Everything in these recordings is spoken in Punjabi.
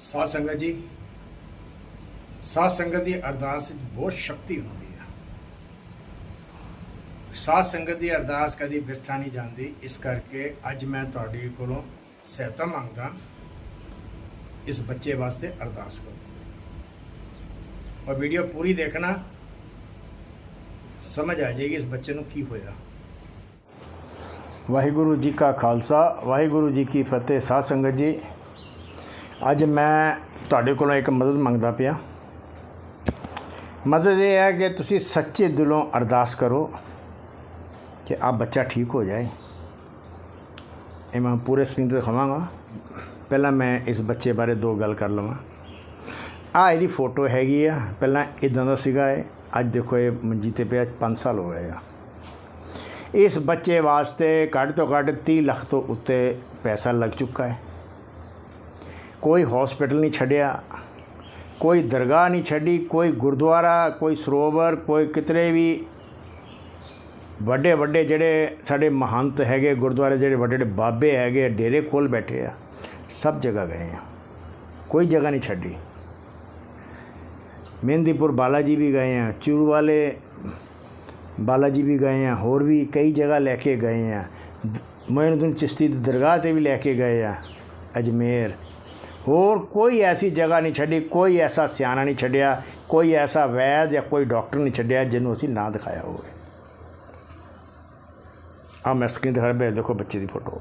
ਸਾਧ ਸੰਗਤ ਜੀ, ਸਾਧ ਸੰਗਤ ਦੀ ਅਰਦਾਸ ਵਿੱਚ ਬਹੁਤ ਸ਼ਕਤੀ ਹੁੰਦੀ ਹੈ ਸਾਧ ਸੰਗਤ ਦੀ ਅਰਦਾਸ ਕਦੀ ਬਿਰਥਾ ਨਹੀਂ ਜਾਂਦੀ, ਇਸ ਕਰਕੇ ਅੱਜ ਮੈਂ ਤੁਹਾਡੇ ਕੋਲੋਂ ਸਹਾਇਤਾ ਮੰਗਦਾ, ਇਸ ਬੱਚੇ ਵਾਸਤੇ ਅਰਦਾਸ ਕਰੋ ਔਰ ਵੀਡੀਓ ਪੂਰੀ ਦੇਖਣਾ, ਸਮਝ ਆ ਜਾਏਗੀ ਇਸ ਬੱਚੇ ਨੂੰ ਕੀ ਹੋਇਆ। ਵਾਹਿਗੁਰੂ ਜੀ ਕਾ ਖਾਲਸਾ, ਵਾਹਿਗੁਰੂ ਜੀ ਕੀ ਫਤਿਹ। ਸਾਧ ਸੰਗਤ ਜੀ ਅੱਜ ਮੈਂ ਤੁਹਾਡੇ ਕੋਲੋਂ ਇੱਕ ਮਦਦ ਮੰਗਦਾ ਪਿਆ ਮਦਦ ਇਹ ਹੈ ਕਿ ਤੁਸੀਂ ਸੱਚੇ ਦਿਲੋਂ ਅਰਦਾਸ ਕਰੋ ਕਿ ਆ ਬੱਚਾ ਠੀਕ ਹੋ ਜਾਏ ਇਹ ਮੈਂ ਪੂਰੇ ਸਕਰੀਨ ਤੇ ਦਿਖਾਵਾਂਗਾ ਪਹਿਲਾਂ ਮੈਂ ਇਸ ਬੱਚੇ ਬਾਰੇ ਦੋ ਗੱਲ ਕਰ ਲਵਾਂ ਆ ਇਹਦੀ ਫੋਟੋ ਹੈਗੀ ਆ ਪਹਿਲਾਂ ਇਦਾਂ ਦਾ ਸੀਗਾ ਇਹ ਅੱਜ ਦੇਖੋ ਇਹ ਮੰਜੀ ਤੇ ਪਿਆ 5 ਸਾਲ ਹੋ ਗਏ ਆ ਇਸ ਬੱਚੇ ਵਾਸਤੇ ਘੱਟ ਤੋਂ ਘੱਟ 30 ਲੱਖ ਤੋਂ ਉੱਤੇ ਪੈਸਾ ਲੱਗ ਚੁੱਕਾ ਹੈ ਕੋਈ ਹਸਪੀਟਲ ਨਹੀਂ ਛੱਡਿਆ, ਕੋਈ ਦਰਗਾਹ ਨਹੀਂ ਛੱਡੀ, ਕੋਈ ਗੁਰਦੁਆਰਾ, ਕੋਈ ਸਰੋਵਰ, ਕੋਈ ਕਿਤਰੇ ਵੀ। ਵੱਡੇ ਵੱਡੇ ਜਿਹੜੇ ਸਾਡੇ ਮਹੰਤ ਹੈਗੇ ਗੁਰਦੁਆਰੇ, ਜਿਹੜੇ ਵੱਡੇ ਵੱਡੇ ਬਾਬੇ ਹੈਗੇ, ਡੇਰੇ ਕੋਲ ਬੈਠੇ ਆ, ਸਭ ਜਗ੍ਹਾ ਗਏ ਆ। ਕੋਈ ਜਗ੍ਹਾ ਨਹੀਂ ਛੱਡੀ। ਮਹਿੰਦੀਪੁਰ ਬਾਲਾਜੀ ਵੀ ਗਏ ਆ ਚੂਰ ਵਾਲੇ ਬਾਲਾਜੀ ਵੀ ਗਏ ਆ, ਹੋਰ ਵੀ ਕਈ ਜਗ੍ਹਾ ਲੈ ਕੇ ਗਏ ਆ। ਮਹਿਨੁਦੀਨ ਚਿਸ਼ਤੀ ਦੀ ਦਰਗਾਹ ਤੇ ਵੀ ਲੈ ਕੇ ਗਏ ਆ, ਅਜਮੇਰ ਹੋਰ ਕੋਈ ਐਸੀ ਜਗ੍ਹਾ ਨਹੀਂ ਛੱਡੀ, ਕੋਈ ਐਸਾ ਸਿਆਣਾ ਨਹੀਂ ਛੱਡਿਆ, ਕੋਈ ਐਸਾ ਵੈਦ ਜਾਂ ਕੋਈ ਡਾਕਟਰ ਨਹੀਂ ਛੱਡਿਆ ਜਿਹਨੂੰ ਅਸੀਂ ਨਾ ਦਿਖਾਇਆ ਹੋਵੇ। ਆ ਮੈਂ ਸਕਰੀਨ ਤੇ ਖੜੇ ਦੇਖੋ ਬੱਚੇ ਦੀ ਫੋਟੋ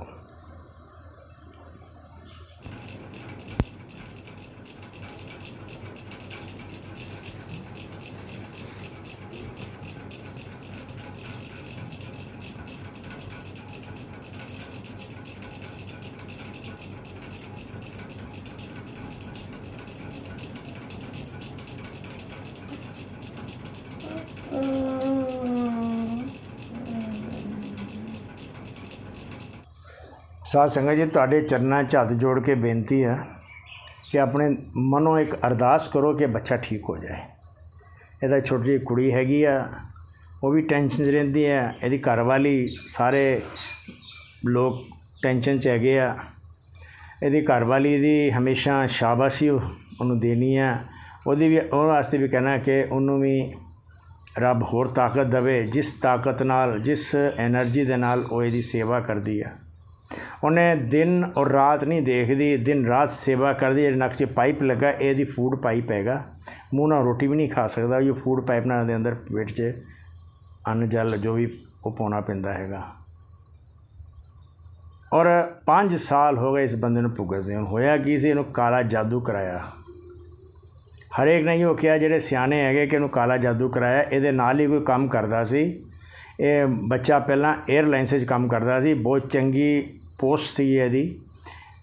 ਸਾਧ ਸੰਗਤ ਜੀ, ਤੁਹਾਡੇ ਚਰਨਾਂ 'ਚ ਹੱਥ ਜੋੜ ਕੇ ਬੇਨਤੀ ਹੈ ਕਿ ਆਪਣੇ ਮਨੋਂ ਇੱਕ ਅਰਦਾਸ ਕਰੋ ਕਿ ਬੱਚਾ ਠੀਕ ਹੋ ਜਾਏ। ਇਹਦਾ ਛੋਟੀ ਜਿਹੀ ਕੁੜੀ ਹੈਗੀ ਆ, ਉਹ ਵੀ ਟੈਨਸ਼ਨ 'ਚ ਰਹਿੰਦੀ ਹੈ ਇਹਦੀ ਘਰ ਵਾਲੀ ਸਾਰੇ ਲੋਕ ਟੈਨਸ਼ਨ 'ਚ ਹੈਗੇ ਆ। ਇਹਦੀ ਘਰ ਵਾਲੀ ਦੀ ਹਮੇਸ਼ਾ ਸ਼ਾਬਾਸ਼ੀ ਉਹਨੂੰ ਦੇਣੀ ਆ। ਉਹਦੀ ਵੀ ਉਹ ਵਾਸਤੇ ਵੀ ਕਹਿਣਾ ਕਿ ਉਹਨੂੰ ਵੀ ਰੱਬ ਹੋਰ ਤਾਕਤ ਦੇਵੇ, ਜਿਸ ਤਾਕਤ ਨਾਲ, ਜਿਸ એનર્ਜੀ ਦੇ ਨਾਲ ਉਹ ਇਹਦੀ ਸੇਵਾ ਕਰਦੀ ਆ। ਉਹਨੇ ਦਿਨ ਔਰ ਰਾਤ ਨਹੀਂ ਦੇਖਦੀ, ਦਿਨ ਰਾਤ ਸੇਵਾ ਕਰਦੀ, ਜਿਹੜੇ ਨੱਕ 'ਚ ਪਾਈਪ ਲੱਗਾ, ਇਹਦੀ ਫੂਡ ਪਾਈਪ ਹੈਗਾ। ਮੂੰਹ ਨਾਲ ਰੋਟੀ ਵੀ ਨਹੀਂ ਖਾ ਸਕਦਾ ਇਹ ਫੂਡ ਪਾਈਪ ਨਾਲ ਦੇ ਅੰਦਰ ਪੇਟ 'ਚ ਅੰਨ ਜਲ ਜੋ ਵੀ ਉਹ ਪਾਉਣਾ ਪੈਂਦਾ ਹੈਗਾ। ਔਰ 5 ਸਾਲ ਹੋ ਗਏ ਇਸ ਬੰਦੇ ਨੂੰ ਭੁਗਤਦੇ ਹੁਣ ਹੋਇਆ ਕੀ ਸੀ? ਇਹਨੂੰ ਕਾਲਾ ਜਾਦੂ ਕਰਾਇਆ। ਹਰੇਕ ਨੇ ਉਹ ਕਿਹਾ, ਜਿਹੜੇ ਸਿਆਣੇ ਹੈਗੇ ਕਿ ਇਹਨੂੰ ਕਾਲਾ ਜਾਦੂ ਕਰਾਇਆ, ਇਹਦੇ ਨਾਲ ਹੀ ਕੋਈ ਕੰਮ ਕਰਦਾ ਸੀ। ਇਹ ਬੱਚਾ ਪਹਿਲਾਂ 에ਅਰਲਾਈਨਸ 'ਚ ਕੰਮ ਕਰਦਾ ਸੀ, ਬਹੁਤ ਚੰਗੀ ਪੋਸਟ ਸੀ ਇਹਦੀ।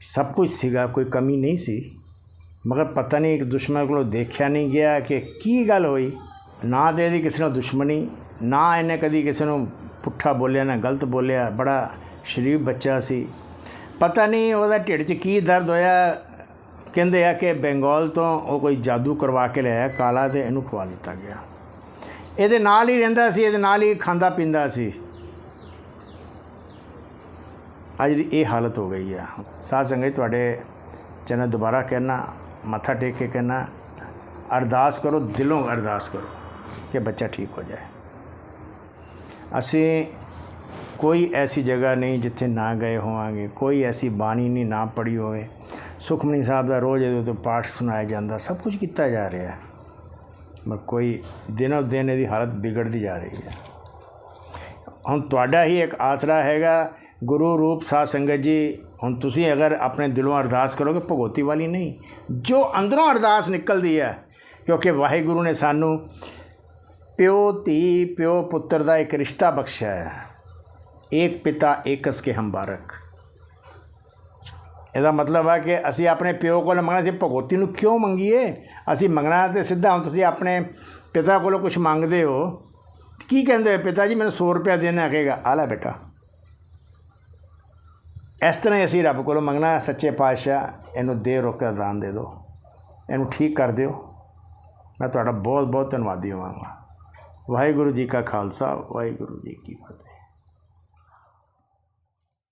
ਸਭ ਕੁਝ ਸੀਗਾ, ਕੋਈ ਕਮੀ ਨਹੀਂ ਸੀ। ਮਗਰ ਪਤਾ ਨਹੀਂ ਇੱਕ ਦੁਸ਼ਮਣ ਕੋਲੋਂ ਦੇਖਿਆ ਨਹੀਂ ਗਿਆ ਕਿ ਕੀ ਗੱਲ ਹੋਈ। ਨਾ ਤੇ ਇਹਦੀ ਕਿਸੇ ਨਾਲ ਦੁਸ਼ਮਣੀ, ਨਾ ਇਹਨੇ ਕਦੀ ਕਿਸੇ ਨੂੰ ਪੁੱਠਾ ਬੋਲਿਆ, ਨਾ ਗਲਤ ਬੋਲਿਆ। ਬੜਾ ਸ਼ਰੀਫ ਬੱਚਾ ਸੀ। ਪਤਾ ਨਹੀਂ ਉਹਦਾ ਢਿੱਡ 'ਚ ਕੀ ਦਰਦ ਹੋਇਆ। ਕਹਿੰਦੇ ਆ ਕਿ ਬੰਗਾਲ ਤੋਂ ਉਹ ਕੋਈ ਜਾਦੂ ਕਰਵਾ ਕੇ ਲਿਆਇਆ ਕਾਲਾ ਤੇ ਇਹਨੂੰ ਖਵਾ ਦਿੱਤਾ ਗਿਆ। ਇਹਦੇ ਨਾਲ ਹੀ ਰਹਿੰਦਾ ਸੀ, ਇਹਦੇ ਨਾਲ ਹੀ ਖਾਂਦਾ ਪੀਂਦਾ ਸੀ। ਅੱਜ ਦੀ ਇਹ ਹਾਲਤ ਹੋ ਗਈ ਆ। ਸਾਧ ਸੰਗਤ, ਤੁਹਾਡੇ ਚੈਨਲ ਦੁਬਾਰਾ ਕਹਿਣਾ ਮੱਥਾ ਟੇਕ ਕੇ ਕਹਿਣਾ ਅਰਦਾਸ ਕਰੋ, ਦਿਲੋਂ ਅਰਦਾਸ ਕਰੋ ਕਿ ਬੱਚਾ ਠੀਕ ਹੋ ਜਾਏ। ਅਸੀਂ ਕੋਈ ਐਸੀ ਜਗ੍ਹਾ ਨਹੀਂ ਜਿੱਥੇ ਨਾ ਗਏ ਹੋਵਾਂਗੇ, ਕੋਈ ਐਸੀ ਬਾਣੀ ਨਹੀਂ, ਨਾ ਪੜੀ ਹੋਵੇ। ਸੁਖਮਨੀ ਸਾਹਿਬ ਦਾ ਰੋਜ਼ ਇਹਦੇ ਉੱਤੇ ਪਾਠ ਸੁਣਾਇਆ ਜਾਂਦਾ, ਸਭ ਕੁਝ ਕੀਤਾ ਜਾ ਰਿਹਾ। ਹੈ ਪਰ ਕੋਈ ਦਿਨੋ ਦਿਨ ਇਹਦੀ ਹਾਲਤ ਵਿਗੜਦੀ ਜਾ ਰਹੀ ਹੈ। ਹੁਣ ਤੁਹਾਡਾ ਹੀ ਇੱਕ ਆਸਰਾ ਹੈਗਾ ਗੁਰੂ ਰੂਪ ਸਾਧ ਸੰਗਤ ਜੀ, ਹੁਣ ਤੁਸੀਂ ਅਗਰ ਆਪਣੇ ਦਿਲੋਂ ਅਰਦਾਸ ਕਰੋਗੇ, ਭਗੋਤੀ ਵਾਲੀ ਨਹੀਂ। ਜੋ ਅੰਦਰੋਂ ਅਰਦਾਸ ਨਿਕਲਦੀ ਹੈ, ਕਿਉਂਕਿ ਵਾਹਿਗੁਰੂ ਨੇ ਸਾਨੂੰ ਪਿਓ ਧੀ, ਪਿਓ ਪੁੱਤਰ ਦਾ ਇੱਕ ਰਿਸ਼ਤਾ ਬਖਸ਼ਿਆ ਹੈ। ਇੱਕ ਪਿਤਾ, ਏਕਸ ਕੇ ਹੰਬਾਰਕ ਇਹਦਾ ਮਤਲਬ ਹੈ ਕਿ ਅਸੀਂ ਆਪਣੇ ਪਿਓ ਕੋਲ ਮੰਗਣਾ ਸੀ ਭਗੋਤੀ ਨੂੰ ਕਿਉਂ ਮੰਗੀਏ? ਅਸੀਂ ਮੰਗਣਾ ਤੇ ਸਿੱਧਾ, ਹੁਣ ਤੁਸੀਂ ਆਪਣੇ ਪਿਤਾ ਕੋਲੋਂ ਕੁਝ ਮੰਗਦੇ ਹੋ। ਕੀ ਕਹਿੰਦੇ ਪਿਤਾ ਜੀ, ਮੈਨੂੰ 100 ਰੁਪਇਆ ਦੇਣਾ ਕਹੇਗਾ ਆ ਲੈ ਬੇਟਾ। ਇਸ ਤਰ੍ਹਾਂ ਹੀ ਅਸੀਂ ਰੱਬ ਕੋਲੋਂ ਮੰਗਣਾ, ਸੱਚੇ ਪਾਤਸ਼ਾਹ, ਇਹਨੂੰ ਦੇ ਰੋਕ ਕੇ ਦਾਨ ਦੇ ਦਿਓ। ਇਹਨੂੰ ਠੀਕ ਕਰ ਦਿਓ। ਮੈਂ ਤੁਹਾਡਾ ਬਹੁਤ ਬਹੁਤ ਧੰਨਵਾਦੀ ਹੋਵਾਂਗਾ। ਵਾਹਿਗੁਰੂ ਜੀ ਕਾ ਖਾਲਸਾ, ਵਾਹਿਗੁਰੂ ਜੀ ਕੀ ਫਤਿਹ।